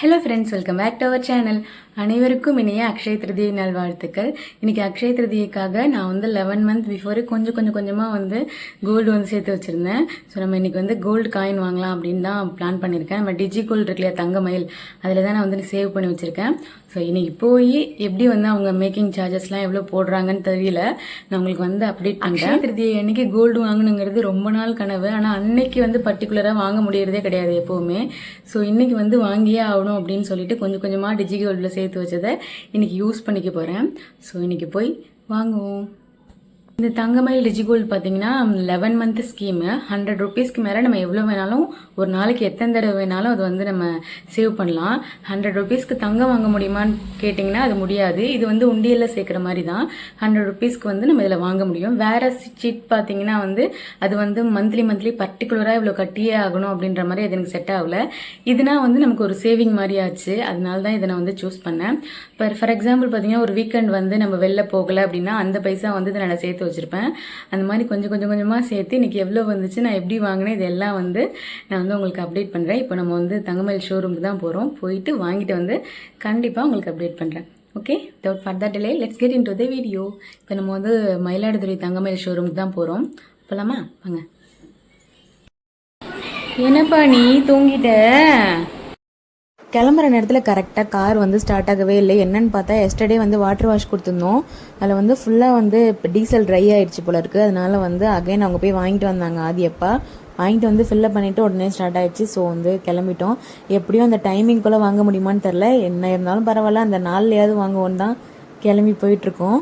Hello friends welcome back to our channel அனைவருக்கும் இனிய அக்ஷய திருதியை நல்வாழ்த்துக்கள். இன்றைக்கி அக்ஷய திருதியைக்காக நான் வந்து லெவன் மந்த் பிஃபோர் கொஞ்சம் கொஞ்சம் கொஞ்சமாக வந்து கோல்டு வந்து சேர்த்து வச்சுருந்தேன். ஸோ நம்ம இன்றைக்கி வந்து கோல்டு காயின் வாங்கலாம் அப்படின்னு தான் பிளான் பண்ணியிருக்கேன். நம்ம டிஜி கோல்டு இருக்கு இல்லையா தங்க மயில் அதில் தான் நான் வந்து சேவ் பண்ணி வச்சுருக்கேன். ஸோ இன்றைக்கி போய் எப்படி வந்து அவங்க மேக்கிங் சார்ஜஸ்லாம் எவ்வளோ போடுறாங்கன்னு தெரியல. நான் உங்களுக்கு வந்து அப்டேட் பண்ணுறேன் திருதியை அன்றைக்கி கோல்டு வாங்கணுங்கிறது ரொம்ப நாள் கனவு. ஆனால் அன்னைக்கு வந்து பர்டிகுலராக வாங்க முடியறதே கிடையாது எப்போவுமே. ஸோ இன்றைக்கி வந்து வாங்கியே ஆகணும் அப்படின்னு சொல்லிட்டு கொஞ்சம் கொஞ்சமாக டிஜி கோல்டில் சேர்த்து வச்சதை இன்றைக்கி யூஸ் பண்ணிக்க போகிறேன் ஸோ இன்றைக்கி போய் வாங்குவோம். இந்த தங்கமயில் டிஜிகோல்டு பார்த்தீங்கன்னா லெவன் மந்த் ஸ்கீமு ஹண்ட்ரட் ருபீஸ்க்கு மேலே நம்ம எவ்வளோ வேணாலும் ஒரு நாளைக்கு எத்தனை தடவை வேணாலும் அது வந்து நம்ம சேவ் பண்ணலாம். ஹண்ட்ரட் ருபீஸ்க்கு தங்கம் வாங்க முடியுமான்னு கேட்டிங்கன்னா அது முடியாது. இது வந்து உண்டியலில் சேர்க்குற மாதிரி தான் ஹண்ட்ரட் ருபீஸ்க்கு வந்து நம்ம இதில் வாங்க முடியும். வேறு சீட் பார்த்தீங்கன்னா வந்து அது வந்து மந்த்லி மந்த்லி பர்டிகுலராக இவ்வளோ கட்டியே ஆகணும் அப்படின்ற மாதிரி அது எனக்கு செட் ஆகலை. இதுனா வந்து நமக்கு ஒரு சேவிங் மாதிரி ஆச்சு. அதனால தான் இதை நான் வந்து சூஸ் பண்ணேன். இப்போ ஃபார் எக்ஸாம்பிள் பார்த்தீங்கன்னா ஒரு வீக்கெண்ட் வந்து நம்ம வெளில போகலை அப்படின்னா அந்த பைசா வந்து இதை நான் சேர்த்து வச்சுருப்பேன். அந்த மாதிரி கொஞ்சம் கொஞ்சம் கொஞ்சமாக சேர்த்து இன்னைக்கு எவ்வளோ வந்துச்சு நான் எப்படி வாங்கினேன் இதெல்லாம் வந்து நான் வந்து உங்களுக்கு அப்டேட் பண்ணுறேன் இப்போ நம்ம வந்து தங்கமயில் ஷோரூமுக்கு தான் போகிறோம் போயிட்டு வாங்கிட்டு வந்து கண்டிப்பாக உங்களுக்கு அப்டேட் பண்ணுறேன் okay without further delay let's get into the video இப்போ நம்ம வந்து மயிலாடுதுறை தங்கமயில் ஷோரூமுக்கு தான் போகிறோம் போகலாமா வாங்க. என்னப்பா நீ? தூங்கிட்ட? கிளம்புற நேரத்தில் கரெக்டாக கார் வந்து ஸ்டார்ட் ஆகவே இல்லை. என்னன்னு பார்த்தா எஸ்டர்டே வந்து வாட்டர் வாஷ் கொடுத்துருந்தோம். அதில் வந்து ஃபுல்லாக வந்து இப்போ டீசல் ட்ரை ஆயிடுச்சு போல இருக்குது அதனால வந்து அகைன் அவங்க போய் வாங்கிட்டு வந்தாங்க ஆதியப்பா. வாங்கிட்டு வந்து ஃபில்லப் பண்ணிவிட்டு உடனே ஸ்டார்ட் ஆயிடுச்சு. ஸோ வந்து கிளம்பிட்டோம். எப்படியும் அந்த டைமிங்குள்ளே வாங்க முடியுமான்னு தெரில என்ன இருந்தாலும் பரவாயில்ல. அந்த நாள்லையாவது வாங்குவோம் தான் கிளம்பி போயிட்டுருக்கோம்.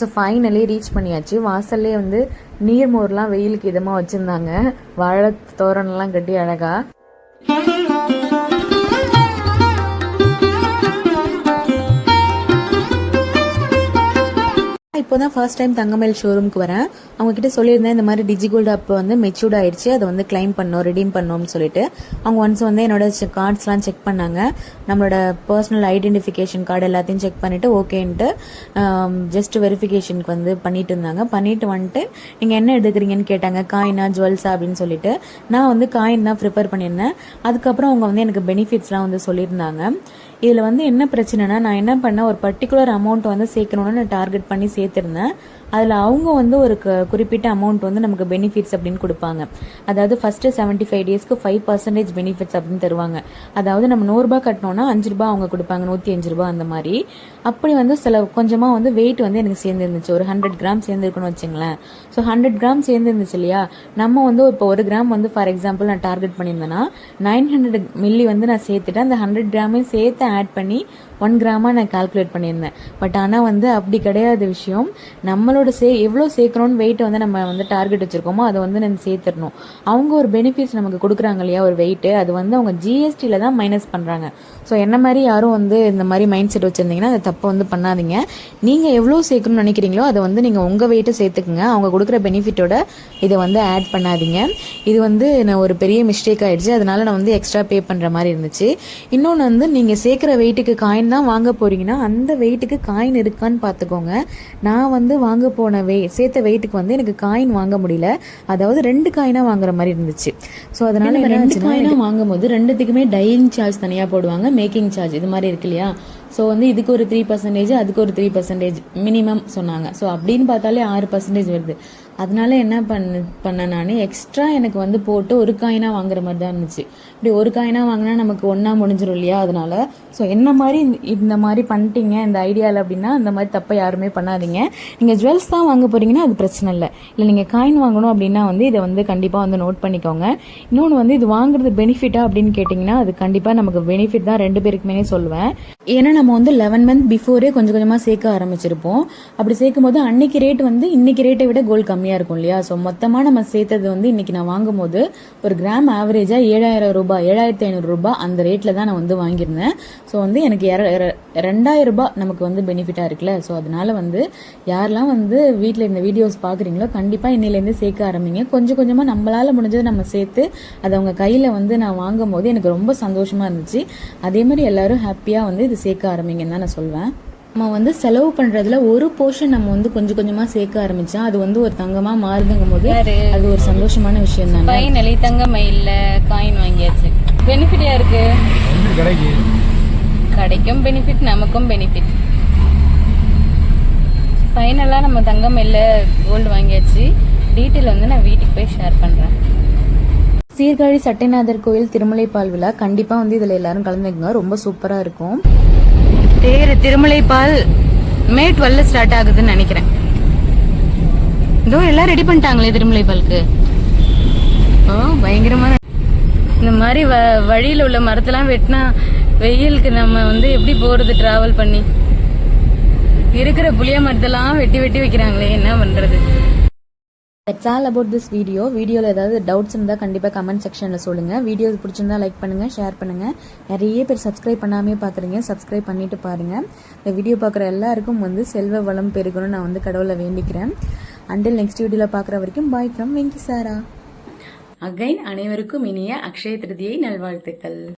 ஸோ ஃபைனலி ரீச் பண்ணியாச்சு. வாசல்லே வந்து நீர்மோர்லாம் வெயிலுக்கு இதமாக வச்சுருந்தாங்க. வாழை தோரணம்லாம் கட்டி அழகாக இப்போ தான் ஃபர்ஸ்ட் டைம் தங்கமேல் ஷோரூமுக்கு வரேன். அவங்க கிட்ட சொல்லியிருந்தேன் இந்த மாதிரி டிஜிகோல்டு அப் வந்து மெச்சூர்ட் ஆயிடுச்சு அதை வந்து கிளைம் பண்ணோம் ரிடீம் பண்ணோம்னு சொல்லிட்டு. அவங்க ஒன்ஸ் வந்து என்னோட கார்ட்ஸ்லாம் செக் பண்ணாங்க. நம்மளோட பர்சனல் ஐடென்டிஃபிகேஷன் கார்டு எல்லாத்தையும் செக் பண்ணிவிட்டு ஓகேன்ட்டு ஜஸ்ட் வெரிஃபிகேஷனுக்கு வந்து பண்ணிட்டு இருந்தாங்க. பண்ணிட்டு வந்துட்டு நீங்கள் என்ன எடுக்கிறீங்கன்னு கேட்டாங்க. காயினா ஜுவல்ஸா அப்படின்னு சொல்லிட்டு. நான் வந்து காயின் தான் ப்ரிப்பேர் பண்ணியிருந்தேன். அதுக்கப்புறம் அவங்க வந்து எனக்கு பெனிஃபிட்ஸ்லாம் வந்து சொல்லியிருந்தாங்க. இதில் வந்து என்ன பிரச்சனைனா நான் என்ன பண்ணேன் ஒரு பர்டிகுலர் அமௌண்ட் வந்து சேர்க்கணும்னு நான் டார்கெட் பண்ணி சேர்த்துருந்தேன். அதில் அவங்க வந்து ஒரு க- குறிப்பிட்ட அமௌண்ட் வந்து நமக்கு பெனிஃபிட்ஸ் அப்படின்னு கொடுப்பாங்க. அதாவது ஃபர்ஸ்ட் செவன்ட்டி ஃபைவ் டேஸ்க்கு ஃபைவ் பர்சன்டேஜ் பெனிஃபிட்ஸ் அப்படின்னு தருவாங்க. அதாவது நம்ம நூறுரூபா கட்டினோம்னா அஞ்சு ரூபா அவங்க கொடுப்பாங்க நூற்றி அஞ்சு ரூபா அந்த மாதிரி. அப்படி வந்து சில கொஞ்சமாக வந்து வெயிட் வந்து எனக்கு சேர்ந்துருந்துச்சு. ஒரு ஹண்ட்ரட் கிராம் சேர்ந்துருக்குன்னு வச்சுங்களேன். ஸோ ஹண்ட்ரட் கிராம் சேர்ந்துருந்துச்சு இல்லையா? நம்ம வந்து இப்போ ஒரு கிராம் வந்து ஃபார் எக்ஸாம்பிள் நான் டார்கெட் பண்ணியிருந்தேன்னா நைன் ஹண்ட்ரட் மில்லி வந்து நான் சேர்த்துட்டேன் அந்த ஹண்ட்ரட் கிராமே சேர்த்து ஆட் பண்ணி ஒன் கிராமாக நான் கால்குலேட் பண்ணியிருந்தேன். பட் ஆனால் வந்து அப்படி கிடையாது விஷயம் நம்மளோட சே எவ்வளோ சேர்க்குறோன்னு வெயிட் வந்து நம்ம வந்து டார்கெட் வச்சுருக்கோமோ அதை வந்து நம்ம சேர்த்துடணும். அவங்க ஒரு பெனிஃபிட்ஸ் நமக்கு கொடுக்குறாங்க இல்லையா ஒரு வெயிட்டு அது வந்து அவங்க ஜிஎஸ்டியில் தான் மைனஸ் பண்ணுறாங்க ஸோ என்ன மாதிரி யாரும் வந்து இந்த மாதிரி மைண்ட் செட் வச்சுருந்தீங்கன்னா அதை தப்பு வந்து பண்ணாதீங்க. நீங்கள் எவ்வளோ சேர்க்கணும்னு நினைக்கிறீங்களோ அதை வந்து நீங்கள் உங்கள் வெயிட்டை சேர்த்துக்குங்க. அவங்க கொடுக்குற பெனிஃபிட்டோட இதை வந்து ஆட் பண்ணாதீங்க. இது வந்து நான் ஒரு பெரிய மிஸ்டேக் ஆகிடுச்சு அதனால நான் வந்து எக்ஸ்ட்ரா பே பண்ணுற மாதிரி இருந்துச்சு. இன்னொன்று வந்து நீங்கள் சேர்க்குற வெயிட்டுக்கு காயின் தான் வாங்க போறீங்கன்னா அந்த வெயிட்டுக்கு காயின் இருக்கான்னு பார்த்துக்கோங்க நான் வந்து வாங்க போன வெய் சேர்த்த வெயிட்டுக்கு வந்து எனக்கு காயின் வாங்க முடியல. அதாவது ரெண்டு காயினாக வாங்குற மாதிரி இருந்துச்சு. ஸோ அதனால ரெண்டு காயினாக வாங்கும்போது ரெண்டுத்துக்குமே டையிங் சார்ஜ் தனியாக போடுவாங்க மேக்கிங் சார்ஜ் இது மாதிரி இருக்கு இல்லையா? ஸோ வந்து இதுக்கு ஒரு த்ரீ பர்சன்டேஜ் அதுக்கு ஒரு த்ரீ பர்சன்டேஜ் மினிமம் சொன்னாங்க. ஸோ அப்படின்னு பார்த்தாலே ஆறு பர்சன்டேஜ் வருது. அதனால என்ன பண்ண பண்ண நான் எக்ஸ்ட்ரா எனக்கு வந்து போட்டு ஒரு காயினாக வாங்குற மாதிரி தான் இருந்துச்சு. இப்படி ஒரு காயினாக வாங்கினா நமக்கு ஒன்றா முடிஞ்சிடும் இல்லையா அதனால. ஸோ என்ன மாதிரி இந்த- மாதிரி பண்ணிட்டீங்க இந்த ஐடியாவில் அப்படின்னா இந்த மாதிரி தப்பை யாருமே பண்ணாதீங்க. நீங்கள் ஜுவல்ஸ் தான் வாங்க போகிறீங்கன்னா அது பிரச்சனை இல்லை. இல்லை நீங்கள் காயின் வாங்கணும் அப்படின்னா வந்து இதை வந்து கண்டிப்பாக வந்து நோட் பண்ணிக்கோங்க. இன்னொன்று வந்து இது வாங்குறது பெனிஃபிட்டா அப்படின்னு கேட்டிங்கன்னா அது கண்டிப்பாக நமக்கு பெனிஃபிட் தான் ரெண்டு பேருக்குமே சொல்லுவேன். ஏன்னா நம்ம வந்து லெவன் மந்த் பிஃபோரே கொஞ்சம் கொஞ்சமாக சேர்க்க ஆரம்பிச்சிருப்போம். அப்படி சேர்க்கும் போது அன்னைக்கு ரேட் வந்து இன்னைக்கு ரேட்டை விட கோல்டு கம்மியாக இருக்கும் இல்லையா? ஸோ மொத்தமாக நம்ம சேர்த்தது வந்து இன்னைக்கு நான் வாங்கும் போது ஒரு கிராம் ஆவரேஜாக ஏழாயிரம் ரூபாய் ஏழாயிரத்தி ஐநூறுரூபா அந்த ரேட்டில் தான் நான் வந்து வாங்கியிருந்தேன். ஸோ வந்து எனக்கு ரெண்டாயிரம் ரூபாய் நமக்கு வந்து பெனிஃபிட்டாக இருக்குல்ல? ஸோ அதனால வந்து யாரெல்லாம் வந்து வீட்டில் இந்த வீடியோஸ் பார்க்குறீங்களோ கண்டிப்பாக இன்னிலேருந்து சேர்க்க ஆரம்பிங்க. கொஞ்சம் கொஞ்சமாக நம்மளால் முடிஞ்சதை நம்ம சேர்த்து அதை அவங்க கையில் வந்து நான் வாங்கும் போது எனக்கு ரொம்ப சந்தோஷமாக இருந்துச்சு. அதே மாதிரி எல்லாரும் ஹாப்பியாக வந்து இது சேர்க்க ஆரம்பிங்கன்னு தான் நான் சொல்வேன். நம்ம வந்து செலவு பண்ணுறதுல ஒரு போர்ஷன் நம்ம வந்து கொஞ்சம் கொஞ்சமாக சேர்க்க ஆரம்பிச்சா அது வந்து ஒரு தங்கமாக மாறுதுங்கும் போது? அது ஒரு சந்தோஷமான விஷயம் தானே ஃபைனலி தங்க மயில்ல காயின் வாங்கியாச்சு. பெனிஃபிட் யாருக்கு? வந்து கடைக்கு. கடைக்கும் பெனிஃபிட் நமக்கும் பெனிஃபிட் ஃபைனலாக நம்ம தங்க மயில்ல கோல்டு வாங்கியாச்சு. டீட்டெயில் வந்து நான் வீட்டுக்கு போய் ஷேர் பண்ணுறேன் சீர்காழி சட்டைநாதர் கோயில் திருமலைப்பால் விழா. கண்டிப்பாக வந்து இதில் எல்லாரும் கலந்துக்குங்க. ரொம்ப சூப்பராக இருக்கும். தேர் திருமலைப்பால் மே டுவெல்ல ஸ்டார்ட் ஆகுதுன்னு நினைக்கிறேன். இதோ எல்லாம் ரெடி பண்ணிட்டாங்களே திருமலைப்பாலுக்கு. ஓ பயங்கரமான இந்த மாதிரி வ வழியில் உள்ள மரத்தெல்லாம் வெட்டினா வெயிலுக்கு நம்ம வந்து எப்படி போகிறது டிராவல் பண்ணி? இருக்கிற புளிய மரத்தெல்லாம் வெட்டி வெட்டி வைக்கிறாங்களே என்ன பண்ணுறது that's all about this video வீடியோவில் ஏதாவது டவுட்ஸ் இருந்தால் கண்டிப்பாக கமெண்ட் செக்ஷனில் சொல்லுங்கள் வீடியோ பிடிச்சிருந்தா லைக் பண்ணுங்கள் ஷேர் பண்ணுங்கள் நிறைய பேர் சப்ஸ்கிரைப் பண்ணாமே பார்க்குறீங்க சப்ஸ்கிரைப் பண்ணிட்டு பாருங்கள் இந்த வீடியோ பார்க்குற எல்லாருக்கும் வந்து செல்வ வளம் பெருகணும்னு நான் வந்து கடவுளை வேண்டிக்கிறேன். அண்டில் நெக்ஸ்ட் வீடியோவில் பார்க்குற வரைக்கும் bye from Venki Sara again அனைவருக்கும் இனிய அக்ஷய திருதியை நல்வாழ்த்துக்கள்.